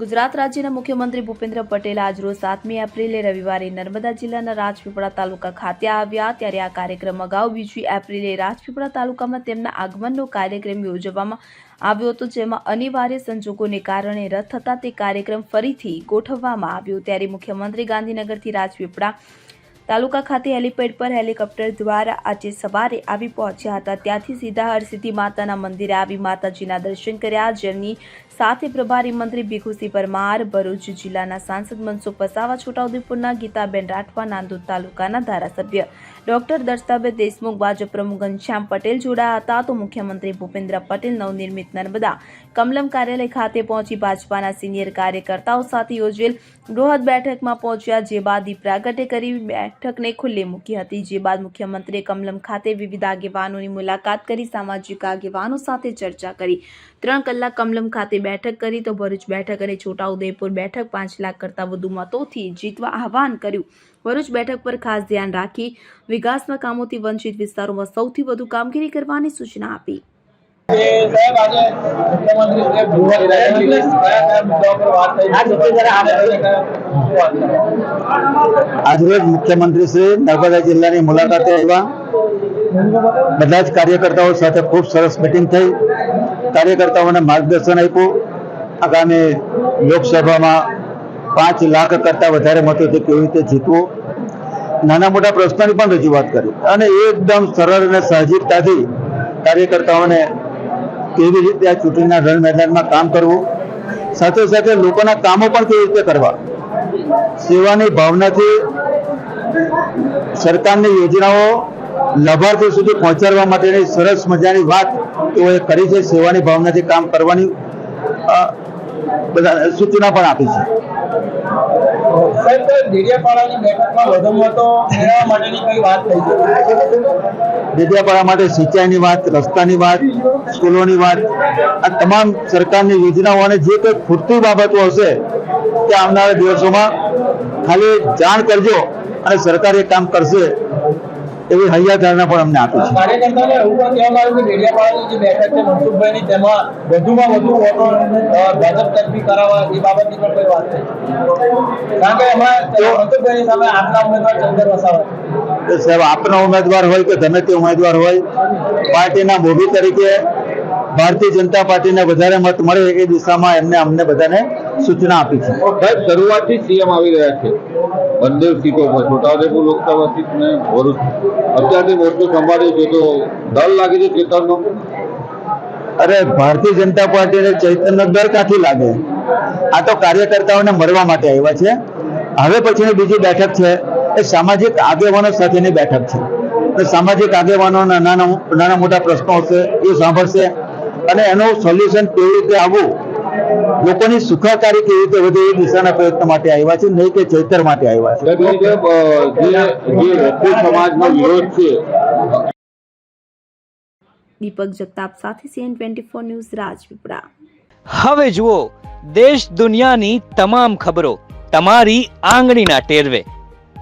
ગુજરાત રાજ્યના મુખ્યમંત્રી ભૂપેન્દ્ર પટેલ આજરોજ સાતમી એપ્રિલે રવિવારે નર્મદા જિલ્લાના રાજપીપળા તાલુકા ખાતે આવ્યા. ત્યારે આ કાર્યક્રમ અગાઉ બીજી એપ્રિલે રાજપીપળા તાલુકામાં તેમના આગમનનો કાર્યક્રમ યોજવામાં આવ્યો હતો, જેમાં અનિવાર્ય સંજોગોને કારણે રદ થતા તે કાર્યક્રમ ફરીથી ગોઠવવામાં આવ્યો. ત્યારે મુખ્યમંત્રી ગાંધીનગરથી રાજપીપળા તાલુકા ખાતે હેલીપેડ પર હેલિકોપ્ટર દ્વારા આજે સવારે આવી પહોંચ્યા હતા. ત્યાંથી સીધા હરસિદ્ધિ માતાના મંદિરે આવી માતાજીના દર્શન કર્યા. જેમની સાથે પ્રભારી મંત્રી ભીખુસિંહ પરમાર, ભરૂચ જિલ્લાના સાંસદ મનસુખ વસાવા, છોટાઉદેપુરના ગીતાબેન રાઠવા નાંદોદ તાલુકાના ધારાસભ્ય ડોક્ટર દર્શનાબેન દેશમુખ, ભાજપ પ્રમુખ ઘનશ્યામ પટેલ જોડાયા હતા. તો મુખ્યમંત્રી ભૂપેન્દ્ર પટેલ, નવનિર્મિત નર્મદા કમલમ કાર્યાલય ખાતે પહોંચી ભાજપાના સિનિયર કાર્યકર્તાઓ સાથે યોજેલ બૃહદ બેઠકમાં પહોંચ્યા. જે બાદ દીપ પ્રાગટ્ય કરી બેઠકને ખુલ્લી મૂકી હતી, જે બાદ મુખ્યમંત્રીએ કમલમ ખાતે વિવિધ આગેવાનોની મુલાકાત કરી, સામાજિક આગેવાનો સાથે ચર્ચા કરી. ત્રણ કલાક કમલમ ખાતે બેઠક કરી તો ભરૂચ બેઠક અને છોટાઉદેપુર બેઠક પાંચ લાખ કરતાં વધુ મતોથી જીતવા આહવાન કર્યું. ભરૂચ બેઠક પર ખાસ ધ્યાન રાખી વિકાસના કામોથી વંચિત વિસ્તારોમાં સૌથી વધુ કામગીરી કરવાની સૂચના આપી. આજરોજ મુખ્યમંત્રી શ્રી નર્મદા જિલ્લાની મુલાકાતે આવ્યા બધા જ કાર્યકર્તાઓ સાથે ખૂબ સરસ મિટિંગ થઈ. કાર્યકર્તાઓને માર્ગદર્શન આપ્યું. આગામી લોકસભામાં પાંચ લાખ કરતાં વધારે મતોથી કેવી રીતે જીતવું? નાના મોટા પ્રશ્નોની પણ રજૂઆત કરી. અને એકદમ સરળ અને સાહજિકતાથી કાર્યકર્તાઓને કેવી રીતે આ ચૂંટણીના રણ મેદાનમાં કામ કરવું? સાથે સાથે લોકોના કામો પણ કેવી રીતે કરવા? સેવાની ભાવનાથી સરકારની યોજનાઓ લાભાર્થીઓ સુધી પહોંચાડવા માટેની સરસ મજાની વાત તેઓએ કરી છે. સેવાની ભાવનાથી કામ કરવાની બધા સૂચના પણ આપી છે. સાહેબ ડેડિયાપાડા માટે સિંચાઈની વાત, રસ્તાની વાત, સ્કૂલોની વાત, આ તમામ સરકારની યોજનાઓ અને જે કંઈ ખૂટતી બાબતો હશે, તે આવનારા દિવસોમાં ખાલી જાણ કરજો અને સરકાર એ કામ કરશે. એવી હૈયાધારણા પણ અમને આપી છે. કાર્યકર્તાને એવું પણ કહેવામાં કે ડેડિયાપાડાની જે બેઠક છે મનસુખભાઈની તેમાં વધુમાં વધુ વોટો ભાજપ તરફી કરાવવા એ બાબતની પણ કોઈ વાત થઈ કારણ કે એમાં મનસુખભાઈની સામે આપના ઉમેદવાર ચંદર વસાવા સાહેબ આપનો ઉમેદવાર હોય કે ગમે તે ઉમેદવાર હોય પાર્ટીના મોભી તરીકે ભારતીય જનતા પાર્ટીને વધારે મત મળે એ દિશામાં એમને અમને બધાને સૂચના આપી છે. સાહેબ શરૂઆતથી સીએમ આવી રહ્યા છે. બંને સીટો પર. છોટાઉદેપુર લોકસભા સીટ ને ભરૂચ અત્યારથી મોરચો સંભાળ્યું છે તો ડર લાગે છે ચેતનનો? અરે ભારતીય જનતા પાર્ટીને ચૈતન્ય દર ક્યાંથી લાગે? આ તો કાર્યકર્તાઓને મળવા માટે આવ્યા છે. હવે પછીની બીજી બેઠક છે. એ સામાજિક આગેવાનો સાથેની બેઠક છે. સામાજિક આગેવાનો નાના નાના મોટા પ્રશ્નો હશે એ સાંભળશે. અને એનું સોલ્યુશન કેવી રીતે આવવું? લોકોની સુખાકારી કેવી રીતે વધે એ દિશાના પ્રયત્ન માટે આવ્યા છે નહીં કે ચૈતર માટે આવ્યા છે. સમાજનો વિરોધ દીપક જગતાપ સાથે CN twenty four news Rajpipla. હવે જુઓ દેશ દુનિયાની તમામ ખબરો તમારી આંગળીના ટેરવે.